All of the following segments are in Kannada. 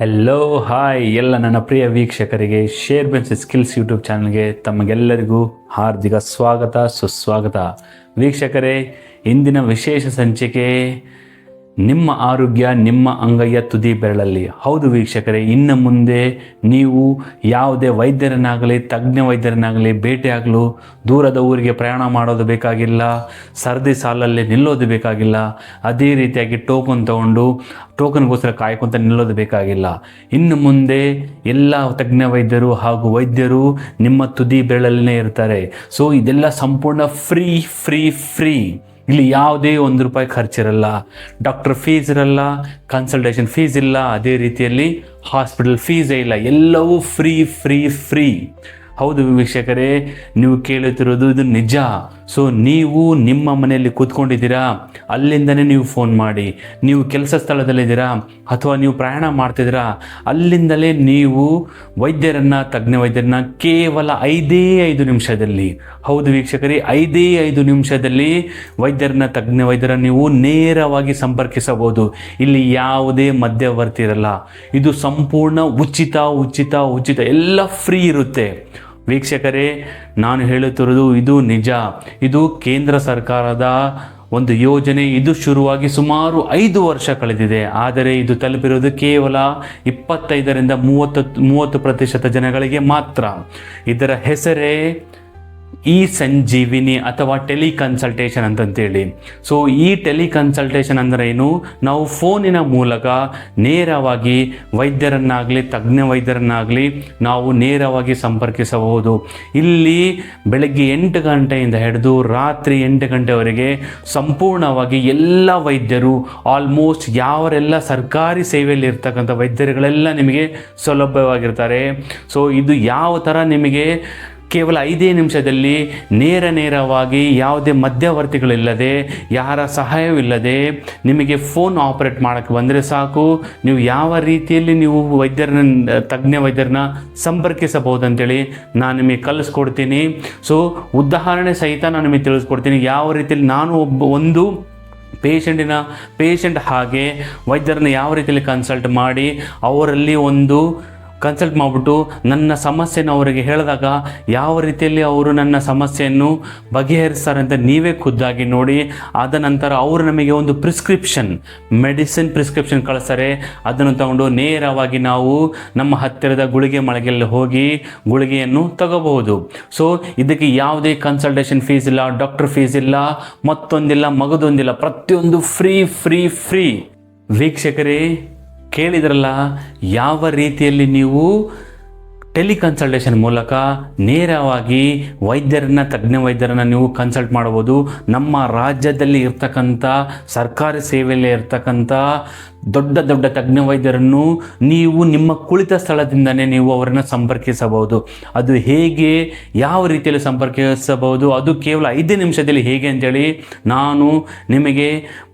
ಹೆಲೋ ಹಾಯ್ ಎಲ್ಲ ನನ್ನ ಪ್ರಿಯ ವೀಕ್ಷಕರಿಗೆ ಶೇರ್ ಬೆನ್ಸ್ ಸ್ಕಿಲ್ಸ್ ಯೂಟ್ಯೂಬ್ ಚಾನಲ್ಗೆ ತಮಗೆಲ್ಲರಿಗೂ ಹಾರ್ದಿಕ ಸ್ವಾಗತ, ಸುಸ್ವಾಗತ. ವೀಕ್ಷಕರೇ, ಇಂದಿನ ವಿಶೇಷ ಸಂಚಿಕೆ ನಿಮ್ಮ ಆರೋಗ್ಯ, ನಿಮ್ಮ ಅಂಗಯ್ಯ ತುದಿ ಬೆರಳಲ್ಲಿ. ಹೌದು ವೀಕ್ಷಕರೇ, ಇನ್ನು ಮುಂದೆ ನೀವು ಯಾವುದೇ ವೈದ್ಯರನ್ನಾಗಲಿ, ತಜ್ಞ ವೈದ್ಯರನ್ನಾಗಲಿ ಭೇಟಿಯಾಗಲು ದೂರದ ಊರಿಗೆ ಪ್ರಯಾಣ ಮಾಡೋದು ಬೇಕಾಗಿಲ್ಲ, ಸರದಿ ಸಾಲಲ್ಲಿ ನಿಲ್ಲೋದು ಬೇಕಾಗಿಲ್ಲ, ಅದೇ ರೀತಿಯಾಗಿ ಟೋಕನ್ ತಗೊಂಡು, ಟೋಕನ್ಗೋಸ್ಕರ ಕಾಯ್ಕೊಂತ ನಿಲ್ಲೋದು ಬೇಕಾಗಿಲ್ಲ. ಇನ್ನು ಮುಂದೆ ಎಲ್ಲ ತಜ್ಞ ವೈದ್ಯರು ಹಾಗೂ ವೈದ್ಯರು ನಿಮ್ಮ ತುದಿ ಬೆರಳಲ್ಲೇ ಇರ್ತಾರೆ. ಸೊ ಇದೆಲ್ಲ ಸಂಪೂರ್ಣ ಫ್ರೀ ಫ್ರೀ ಫ್ರೀ ಇಲ್ಲಿ ಯಾವುದೇ ಒಂದು ರೂಪಾಯಿ ಖರ್ಚಿರಲ್ಲ. ಡಾಕ್ಟರ್ ಫೀಸ್ ಇರಲ್ಲ ಕನ್ಸಲ್ಟೇಷನ್ ಫೀಸ್ ಇಲ್ಲ, ಅದೇ ರೀತಿಯಲ್ಲಿ ಹಾಸ್ಪಿಟಲ್ ಫೀಸೇ ಇಲ್ಲ. ಎಲ್ಲವೂ ಫ್ರೀ ಫ್ರೀ ಫ್ರೀ ಹೌದು ವೀಕ್ಷಕರೇ, ನೀವು ಕೇಳುತ್ತಿರೋದು ಇದು ನಿಜ. ಸೊ ನೀವು ನಿಮ್ಮ ಮನೆಯಲ್ಲಿ ಕೂತ್ಕೊಂಡಿದ್ದೀರಾ? ಅಲ್ಲಿಂದನೇ ನೀವು ಫೋನ್ ಮಾಡಿ. ನೀವು ಕೆಲಸ ಸ್ಥಳದಲ್ಲಿದ್ದೀರಾ? ಅಥವಾ ನೀವು ಪ್ರಯಾಣ ಮಾಡ್ತಿದ್ದೀರಾ? ಅಲ್ಲಿಂದಲೇ ನೀವು ವೈದ್ಯರನ್ನ, ತಜ್ಞ ವೈದ್ಯರನ್ನ ಕೇವಲ ಐದೇ ಐದು ನಿಮಿಷದಲ್ಲಿ, ಹೌದು ವೀಕ್ಷಕರೇ, ಐದೇ ಐದು ನಿಮಿಷದಲ್ಲಿ ವೈದ್ಯರನ್ನ, ತಜ್ಞ ವೈದ್ಯರ ನೀವು ನೇರವಾಗಿ ಸಂಪರ್ಕಿಸಬಹುದು. ಇಲ್ಲಿ ಯಾವುದೇ ಮಧ್ಯವರ್ತಿ ಇರಲ್ಲ. ಇದು ಸಂಪೂರ್ಣ ಉಚಿತ ಉಚಿತ ಉಚಿತ, ಎಲ್ಲ ಫ್ರೀ ಇರುತ್ತೆ. ವೀಕ್ಷಕರೇ, ನಾನು ಹೇಳುತ್ತಿರುವುದು ಇದು ನಿಜ. ಇದು ಕೇಂದ್ರ ಸರ್ಕಾರದ ಒಂದು ಯೋಜನೆ. ಇದು ಶುರುವಾಗಿ ಸುಮಾರು ಐದು ವರ್ಷ ಕಳೆದಿದೆ. ಆದರೆ ಇದು ತಲುಪಿರುವುದು ಕೇವಲ ಇಪ್ಪತ್ತೈದರಿಂದ ಮೂವತ್ತು ಮೂವತ್ತು ಪ್ರತಿಶತ ಜನಗಳಿಗೆ ಮಾತ್ರ. ಇದರ ಹೆಸರೇ ಇ ಸಂಜೀವಿನಿ ಅಥವಾ ಟೆಲಿ ಕನ್ಸಲ್ಟೇಷನ್ ಅಂತಂತೇಳಿ. ಸೊ ಈ ಟೆಲಿ ಕನ್ಸಲ್ಟೇಷನ್ ಅಂದರೆ ಏನು? ನಾವು ಫೋನಿನ ಮೂಲಕ ನೇರವಾಗಿ ವೈದ್ಯರನ್ನಾಗಲಿ, ತಜ್ಞ ವೈದ್ಯರನ್ನಾಗಲಿ ನಾವು ನೇರವಾಗಿ ಸಂಪರ್ಕಿಸಬಹುದು. ಇಲ್ಲಿ ಬೆಳಗ್ಗೆ ಎಂಟು ಗಂಟೆಯಿಂದ ಹಿಡಿದು ರಾತ್ರಿ ಎಂಟು ಗಂಟೆವರೆಗೆ ಸಂಪೂರ್ಣವಾಗಿ ಎಲ್ಲ ವೈದ್ಯರು ಆಲ್ಮೋಸ್ಟ್ ಯಾವರೆಲ್ಲ ಸರ್ಕಾರಿ ಸೇವೆಯಲ್ಲಿ ಇರ್ತಕ್ಕಂಥ ವೈದ್ಯರುಗಳೆಲ್ಲ ನಿಮಗೆ ಸೌಲಭ್ಯವಾಗಿರ್ತಾರೆ. ಸೊ ಇದು ಯಾವ ಥರ ನಿಮಗೆ ಕೇವಲ ಐದೇ ನಿಮಿಷದಲ್ಲಿ ನೇರ ನೇರವಾಗಿ ಯಾವುದೇ ಮಧ್ಯವರ್ತಿಗಳಿಲ್ಲದೆ, ಯಾರ ಸಹಾಯವಿಲ್ಲದೆ ನಿಮಗೆ ಫೋನ್ ಆಪರೇಟ್ ಮಾಡೋಕ್ಕೆ ಬಂದರೆ ಸಾಕು. ನೀವು ಯಾವ ರೀತಿಯಲ್ಲಿ ನೀವು ವೈದ್ಯರನ್ನ, ತಜ್ಞ ವೈದ್ಯರನ್ನ ಸಂಪರ್ಕಿಸಬಹುದು ಅಂತೇಳಿ ನಾನು ನಿಮಗೆ ಕಲಿಸ್ಕೊಡ್ತೀನಿ. ಸೊ ಉದಾಹರಣೆ ಸಹಿತ ನಾನು ನಿಮಗೆ ತಿಳಿಸ್ಕೊಡ್ತೀನಿ. ಯಾವ ರೀತಿಯಲ್ಲಿ ನಾನು ಒಬ್ಬ, ಒಂದು ಪೇಷಂಟಿನ, ಪೇಷಂಟ್ ಹಾಗೆ ವೈದ್ಯರನ್ನ ಯಾವ ರೀತಿಯಲ್ಲಿ ಕನ್ಸಲ್ಟ್ ಮಾಡಿ ಅವರಲ್ಲಿ ಒಂದು ಕನ್ಸಲ್ಟ್ ಮಾಡಿಬಿಟ್ಟು ನನ್ನ ಸಮಸ್ಯೆನ ಅವರಿಗೆ ಹೇಳಿದಾಗ ಯಾವ ರೀತಿಯಲ್ಲಿ ಅವರು ನನ್ನ ಸಮಸ್ಯೆಯನ್ನು ಬಗೆಹರಿಸ್ತಾರೆ ಅಂತ ನೀವೇ ಖುದ್ದಾಗಿ ನೋಡಿ, ಆದ ನಂತರ ಅವರು ನಮಗೆ ಒಂದು ಪ್ರಿಸ್ಕ್ರಿಪ್ಷನ್, ಮೆಡಿಸಿನ್ ಪ್ರಿಸ್ಕ್ರಿಪ್ಷನ್ ಕಳಿಸ್ತಾರೆ. ಅದನ್ನು ತಗೊಂಡು ನೇರವಾಗಿ ನಾವು ನಮ್ಮ ಹತ್ತಿರದ ಗುಳಿಗೆ ಮಳಿಗೆಯಲ್ಲಿ ಹೋಗಿ ಗುಳಿಗೆಯನ್ನು ತಗೋಬಹುದು. ಸೊ ಇದಕ್ಕೆ ಯಾವುದೇ ಕನ್ಸಲ್ಟೇಷನ್ ಫೀಸ್ ಇಲ್ಲ ಡಾಕ್ಟರ್ ಫೀಸ್ ಇಲ್ಲ, ಮತ್ತೊಂದಿಲ್ಲ, ಮಗದೊಂದಿಲ್ಲ, ಪ್ರತಿಯೊಂದು ಫ್ರೀ ಫ್ರೀ ಫ್ರೀ ವೀಕ್ಷಕರೇ ಕೇಳಿದ್ರಲ್ಲ, ಯಾವ ರೀತಿಯಲ್ಲಿ ನೀವು ಟೆಲಿಕನ್ಸಲ್ಟೇಷನ್ ಮೂಲಕ ನೇರವಾಗಿ ವೈದ್ಯರನ್ನ, ತಜ್ಞ ವೈದ್ಯರನ್ನು ನೀವು ಕನ್ಸಲ್ಟ್ ಮಾಡಬಹುದು. ನಮ್ಮ ರಾಜ್ಯದಲ್ಲಿ ಇರ್ತಕ್ಕಂಥ ಸರ್ಕಾರಿ ಸೇವೆಯಲ್ಲಿ ಇರ್ತಕ್ಕಂಥ ದೊಡ್ಡ ದೊಡ್ಡ ತಜ್ಞ ವೈದ್ಯರನ್ನು ನೀವು ನಿಮ್ಮ ಕುಳಿತ ಸ್ಥಳದಿಂದನೇ ನೀವು ಅವರನ್ನು ಸಂಪರ್ಕಿಸಬಹುದು. ಅದು ಹೇಗೆ, ಯಾವ ರೀತಿಯಲ್ಲಿ ಸಂಪರ್ಕಿಸಬಹುದು, ಅದು ಕೇವಲ ಐದು ನಿಮಿಷದಲ್ಲಿ ಹೇಗೆ ಅಂತೇಳಿ ನಾನು ನಿಮಗೆ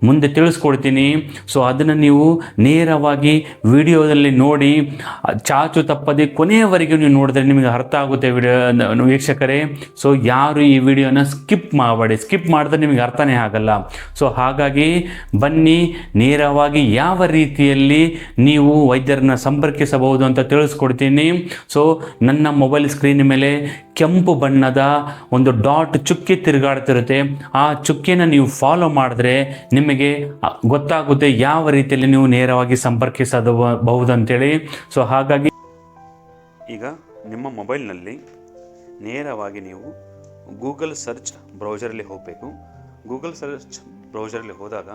ಮುಂದೆ ತಿಳಿಸ್ಕೊಡ್ತೀನಿ. ಸೊ ಅದನ್ನು ನೀವು ನೇರವಾಗಿ ವಿಡಿಯೋದಲ್ಲಿ ನೋಡಿ, ಚಾಚು ತಪ್ಪದೆ ಕೊನೆಯವರೆಗೂ ನೀವು ನೋಡಿದ್ರೆ ನಿಮಗೆ ಅರ್ಥ ಆಗುತ್ತೆ ವಿಡಿಯೋ, ವೀಕ್ಷಕರೇ. ಸೊ ಯಾರು ಈ ವಿಡಿಯೋನ ಸ್ಕಿಪ್ ಮಾಡಬೇಡಿ. ಸ್ಕಿಪ್ ಮಾಡಿದ್ರೆ ನಿಮಗೆ ಅರ್ಥನೇ ಆಗಲ್ಲ. ಸೊ ಹಾಗಾಗಿ ಬನ್ನಿ, ನೇರವಾಗಿ ಯಾವ ರೀತಿಯಲ್ಲಿ ನೀವು ವೈದ್ಯರನ್ನ ಸಂಪರ್ಕಿಸಬಹುದು ಅಂತ ತಿಳಿಸ್ಕೊಡ್ತೀನಿ. ಸೊ ನನ್ನ ಮೊಬೈಲ್ ಸ್ಕ್ರೀನ್ ಮೇಲೆ ಕೆಂಪು ಬಣ್ಣದ ಒಂದು ಡಾಟ್ ಚುಕ್ಕಿ ತಿರುಗಾಡ್ತಿರುತ್ತೆ. ಆ ಚುಕ್ಕಿನ ನೀವು ಫಾಲೋ ಮಾಡಿದ್ರೆ ನಿಮಗೆ ಗೊತ್ತಾಗುತ್ತೆ ಯಾವ ರೀತಿಯಲ್ಲಿ ನೀವು ನೇರವಾಗಿ ಸಂಪರ್ಕಿಸಬಹುದು ಅಂತೇಳಿ ಸೊ ಹಾಗಾಗಿ ಈಗ ನಿಮ್ಮ ಮೊಬೈಲ್ನಲ್ಲಿ ನೇರವಾಗಿ ನೀವು ಗೂಗಲ್ ಸರ್ಚ್ ಬ್ರೌಸರಲ್ಲಿ ಹೋಗಬೇಕು. ಗೂಗಲ್ ಸರ್ಚ್ ಬ್ರೌಸರಲ್ಲಿ ಹೋದಾಗ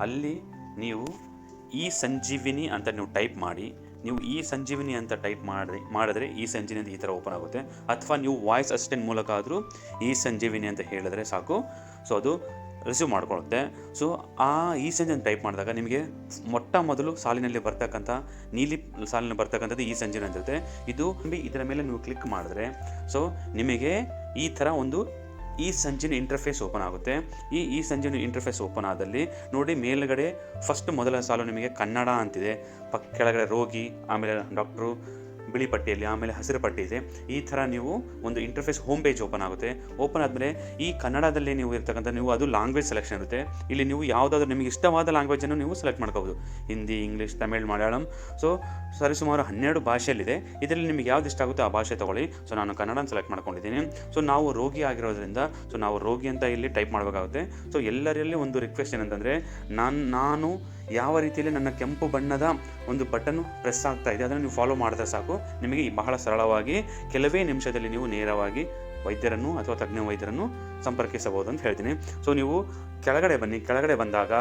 ಅಲ್ಲಿ ನೀವು ಈ ಸಂಜೀವಿನಿ ಅಂತ ನೀವು ಟೈಪ್ ಮಾಡಿ, ನೀವು ಈ ಸಂಜೀವಿನಿ ಅಂತ ಟೈಪ್ ಮಾಡಿ, ಮಾಡಿದ್ರೆ ಈ ಸಂಜೀವಿನಿ ಅಂತ ಈ ಥರ ಓಪನ್ ಆಗುತ್ತೆ. ಅಥವಾ ನೀವು ವಾಯ್ಸ್ ಅಸಿಸ್ಟೆಂಟ್ ಮೂಲಕ ಆದರೂ ಈ ಸಂಜೀವಿನಿ ಅಂತ ಹೇಳಿದ್ರೆ ಸಾಕು. ಸೊ ಅದು ರಿಸೀವ್ ಮಾಡ್ಕೊಳ್ಳುತ್ತೆ. ಸೊ ಆ ಈ ಸಂಜೀವಿನಿ ಟೈಪ್ ಮಾಡಿದಾಗ ನಿಮಗೆ ಮೊಟ್ಟ ಮೊದಲು ಸಾಲಿನಲ್ಲಿ ಬರ್ತಕ್ಕಂಥ, ನೀಲಿ ಸಾಲಿನಲ್ಲಿ ಬರ್ತಕ್ಕಂಥದ್ದು ಈ ಸಂಜೀವಿನಿ ಅಂತಿರುತ್ತೆ ಇದು, ಇದರ ಮೇಲೆ ನೀವು ಕ್ಲಿಕ್ ಮಾಡಿದ್ರೆ ಸೊ ನಿಮಗೆ ಈ ಥರ ಒಂದು ಈ ಸಂಜಿನ ಇಂಟರ್ಫೇಸ್ ಓಪನ್ ಆಗುತ್ತೆ. ಈ ಈ ಸಂಜಿನ ಇಂಟರ್ಫೇಸ್ ಓಪನ್ ಆದಲ್ಲಿ ನೋಡಿ ಮೇಲ್ಗಡೆ ಫಸ್ಟ್ ಮೊದಲ ಸಾಲು ನಿಮಗೆ ಕನ್ನಡ ಅಂತಿದೆ. ಪಕ್ಕ ಕೆಳಗಡೆ ರೋಗಿ, ಆಮೇಲೆ ಡಾಕ್ಟ್ರು ಬಿಳಿ ಪಟ್ಟಿಯಲ್ಲಿ, ಆಮೇಲೆ ಹಸಿರು ಪಟ್ಟಿ ಇದೆ. ಈ ಥರ ನೀವು ಒಂದು ಇಂಟರ್ಫೇಸ್ ಹೋಮ್ ಪೇಜ್ ಓಪನ್ ಆಗುತ್ತೆ. ಓಪನ್ ಆದಮೇಲೆ ಈ ಕನ್ನಡದಲ್ಲಿ ನೀವು ಇರ್ತಕ್ಕಂಥ, ನೀವು ಅದು ಲ್ಯಾಂಗ್ವೇಜ್ ಸೆಲೆಕ್ಷನ್ ಇರುತ್ತೆ. ಇಲ್ಲಿ ನೀವು ಯಾವುದಾದ್ರೂ ನಿಮಗೆ ಇಷ್ಟವಾದ ಲ್ಯಾಂಗ್ವೇಜನ್ನು ನೀವು ಸೆಲೆಕ್ಟ್ ಮಾಡ್ಕೋಬೋದು. ಹಿಂದಿ ಇಂಗ್ಲೀಷ್ ತಮಿಳ್ ಮಲಯಾಳಂ. ಸೊ ಸರಿಸುಮಾರು ಹನ್ನೆರಡು ಭಾಷೆಯಲ್ಲಿದೆ. ಇದರಲ್ಲಿ ನಿಮಗೆ ಯಾವ್ದು ಇಷ್ಟ ಆಗುತ್ತೋ ಆ ಭಾಷೆ ತಗೊಳ್ಳಿ. ಸೊ ನಾನು ಕನ್ನಡನ ಸೆಲೆಕ್ಟ್ ಮಾಡ್ಕೊಂಡಿದ್ದೀನಿ. ಸೊ ನಾವು ರೋಗಿ ಆಗಿರೋದ್ರಿಂದ ಸೊ ನಾವು ರೋಗಿ ಅಂತ ಇಲ್ಲಿ ಟೈಪ್ ಮಾಡಬೇಕಾಗುತ್ತೆ. ಸೊ ಎಲ್ಲರಲ್ಲಿ ಒಂದು ರಿಕ್ವೆಸ್ಟ್ ಏನಂತಂದರೆ, ನಾನು ನಾನು ಯಾವ ರೀತಿಯಲ್ಲಿ ನನ್ನ ಕೆಂಪು ಬಣ್ಣದ ಒಂದು ಬಟನ್ ಪ್ರೆಸ್ ಆಗ್ತಾ ಇದೆ, ಅದನ್ನು ನೀವು ಫಾಲೋ ಮಾಡಿದ್ರೆ ಸಾಕು. ನಿಮಗೆ ಬಹಳ ಸರಳವಾಗಿ ಕೆಲವೇ ನಿಮಿಷದಲ್ಲಿ ನೀವು ನೇರವಾಗಿ ವೈದ್ಯರನ್ನು ಅಥವಾ ತಜ್ಞ ವೈದ್ಯರನ್ನು ಸಂಪರ್ಕಿಸಬಹುದು ಅಂತ ಹೇಳ್ತೀನಿ. ಸೊ ನೀವು ಕೆಳಗಡೆ ಬನ್ನಿ, ಕೆಳಗಡೆ ಬಂದಾಗ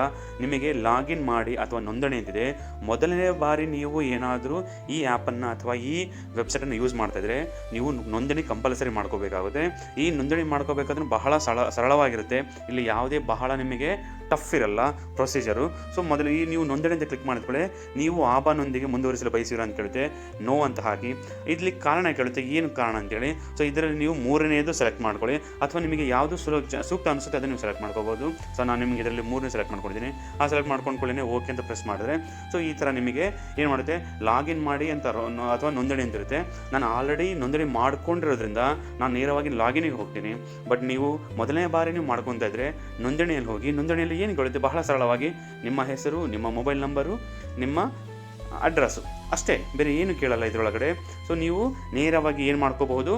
ನಿಮಗೆ ಲಾಗಿನ್ ಮಾಡಿ ಅಥವಾ ನೋಂದಣಿ ಅಂತಿದೆ ಮೊದಲನೇ ಬಾರಿ ನೀವು ಏನಾದರೂ ಈ ಆ್ಯಪನ್ನು ಅಥವಾ ಈ ವೆಬ್ಸೈಟನ್ನು ಯೂಸ್ ಮಾಡ್ತಾ ಇದ್ರೆ ನೀವು ನೋಂದಣಿ ಕಂಪಲ್ಸರಿ ಮಾಡ್ಕೋಬೇಕಾಗುತ್ತೆ. ಈ ನೋಂದಣಿ ಮಾಡ್ಕೋಬೇಕಾದ್ರೆ ಬಹಳ ಸಳ, ಸರಳವಾಗಿರುತ್ತೆ. ಇಲ್ಲಿ ಯಾವುದೇ ಬಹಳ ನಿಮಗೆ ಟಫ್ ಇರಲ್ಲ ಪ್ರೊಸೀಜರು. ಸೊ, ಮೊದಲು ಈ ನೀವು ನೋಂದಣಿ ಅಂತ ಕ್ಲಿಕ್ ಮಾಡಿದ್ಕೊಳ್ಳೆ ನೀವು ಆಬಾನೊಂದಿಗೆ ಮುಂದುವರಿಸಲು ಬಯಸಿರೋ ಅಂತ ಕೇಳುತ್ತೆ, ನೋ ಅಂತ ಹಾಕಿ. ಇಲ್ಲಿ ಕಾರಣ ಕೇಳುತ್ತೆ, ಏನು ಕಾರಣ ಅಂತೇಳಿ. ಸೊ, ಇದರಲ್ಲಿ ನೀವು ಮೂರನೇದು ಸೆಲೆಕ್ಟ್ ಮಾಡ್ಕೊಳ್ಳಿ. ಅಥವಾ ನಿಮಗೆ ಯಾವುದು ಸೂಕ್ತ ಅನಿಸುತ್ತೆ ಅದನ್ನು ನೀವು ಸೆಲೆಕ್ಟ್ ಮಾಡ್ಕೋಬೋದು. ಸೊ ನಾನು ನಿಮಗೆ ಇದರಲ್ಲಿ ಮೂರನೇ ಸೆಲೆಕ್ಟ್ ಮಾಡ್ಕೊಂಡಿದ್ದೀನಿ. ಆ ಸೆಲೆಕ್ಟ್ ಮಾಡ್ಕೊಂಡ್ಕೊಳ್ಳಿ ಓಕೆ ಅಂತ ಪ್ರೆಸ್ ಮಾಡಿದ್ರೆ ಸೊ ಈ ಥರ ನಿಮಗೆ ಏನು ಮಾಡುತ್ತೆ? ಲಾಗಿನ್ ಮಾಡಿ ಅಂತ ಅಥವಾ ನೋಂದಣಿ ಅಂತ ಇರುತ್ತೆ. ನಾನು ಆಲ್ರೆಡಿ ನೋಂದಣಿ ಮಾಡ್ಕೊಂಡಿರೋದ್ರಿಂದ ನಾನು ನೇರವಾಗಿ ಲಾಗಿನಿಗೆ ಹೋಗ್ತೀನಿ. ಬಟ್ ನೀವು ಮೊದಲನೇ ಬಾರಿ ನೀವು ಮಾಡ್ಕೊತಾ ಇದ್ರೆ ನೋಂದಣಿಯಲ್ಲಿ ಹೋಗಿ, ನೋಂದಣಿಯಲ್ಲಿ ಏನು ಕೇಳುತ್ತೆ ಬಹಳ ಸರಳವಾಗಿ ನಿಮ್ಮ ಹೆಸರು, ನಿಮ್ಮ ಮೊಬೈಲ್ ನಂಬರು ನಿಮ್ಮ ಅಡ್ರೆಸ್ಸು ಅಷ್ಟೇ. ಬೇರೆ ಏನು ಕೇಳಲ್ಲ ಇದರೊಳಗಡೆ. ಸೊ ನೀವು ನೇರವಾಗಿ ಏನು ಮಾಡ್ಕೋಬಹುದು?